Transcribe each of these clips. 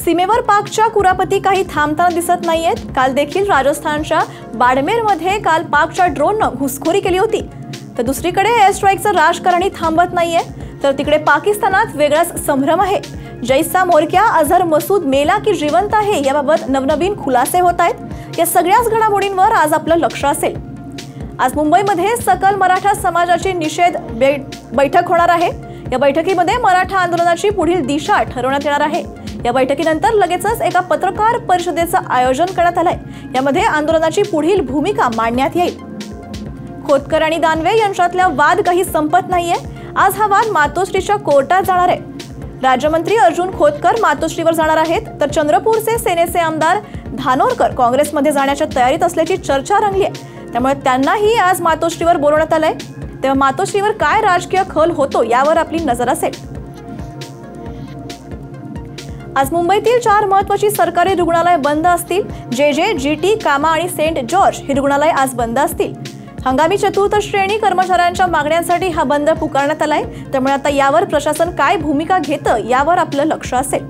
सीमेवर पाकच्या कुरापती काही थांबताना दिसत नाहीयेत. काल देखील राजस्थानच्या बाडमेरमध्ये काल पाकच्या ड्रोननं घुसखोरी केली होती. तर दुसरीकडे एअर स्ट्राईकचं राजकारणी थांबत नाहीये. तर तिकडे पाकिस्तानात वेगळाच संभ्रम आहे. जैसा मोरक्या अझर मसूद मेला की जिवंत आहे याबाबत नवनवीन खुलासे होत आहेत. या सगळ्याच घडामोडींवर आज आपलं लक्ष असेल. आज मुंबईमध्ये सकल मराठा समाजाची निषेध बैठक होणार आहे. या बैठकीमध्ये मराठा आंदोलनाची पुढील दिशा ठरवण्यात येणार आहे. या बैठकीनंतर लगेचच एका पत्रकार परिषदेचं आयोजन करण्यात आलंय. यामध्ये आंदोलनाची पुढील भूमिका मांडण्यात येईल. खोतकर आणि दानवे यांच्यातल्या वाद काही संपत नाहीये. आज हा वाद मातोश्रीच्या कोर्टात जाणार आहे. राज्यमंत्री अर्जुन खोतकर मातोश्रीवर जाणार आहेत तर चंद्रपूरचे सेनेचे आमदार धानोरकर काँग्रेसमध्ये जाण्याच्या तयारीत असल्याची चर्चा रंगली आहे. त्यामुळे त्यांनाही आज मातोश्रीवर बोलवण्यात आलंय. तेव्हा मातोश्रीवर काय राजकीय खल होतो यावर आपली नजर असेल. आज मुंबईतील चार महत्वाची सरकारी रुग्णालय बंद असतील. जे जे जी टी कामा आणि सेंट जॉर्ज ही रुग्णालय आज बंद असतील. हंगामी चतुर्थ श्रेणी कर्मचाऱ्यांच्या मागण्यांसाठी हा बंद पुकारण्यात आलाय. त्यामुळे आता यावर प्रशासन काय भूमिका घेतं यावर आपलं लक्ष असेल.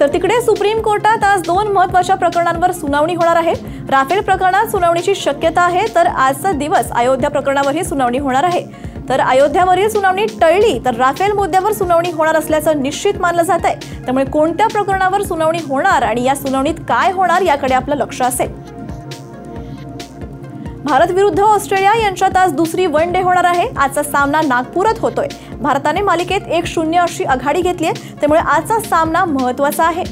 तर तिकडे सुप्रीम कोर्टात आज दोन महत्त्वाच्या प्रकरणांवर सुनावणी होणार आहे. राफेल प्रकरणात सुनावणीची शक्यता आहे तर आजचा दिवस अयोध्या प्रकरणावरही सुनावणी होणार आहे. तर अयोध्यावरील सुनावणी टळली तर राफेल मुद्द्यावर सुनावणी होणार असल्याचं निश्चित मानलं जात आहे त्यामुळे कोणत्या प्रकरणावर सुनावणी होणार आणि या सुनावणीत काय होणार याकडे आपलं लक्ष असेल. भारत विरुद्ध ऑस्ट्रेलिया यांच्यात आज दुसरी वन डे होणार आहे. आजचा सामना नागपुरात होतोय. भारताने मालिकेत एक शून्य अशी आघाडी घेतली आहे त्यामुळे आजचा सामना महत्त्वाचा आहे.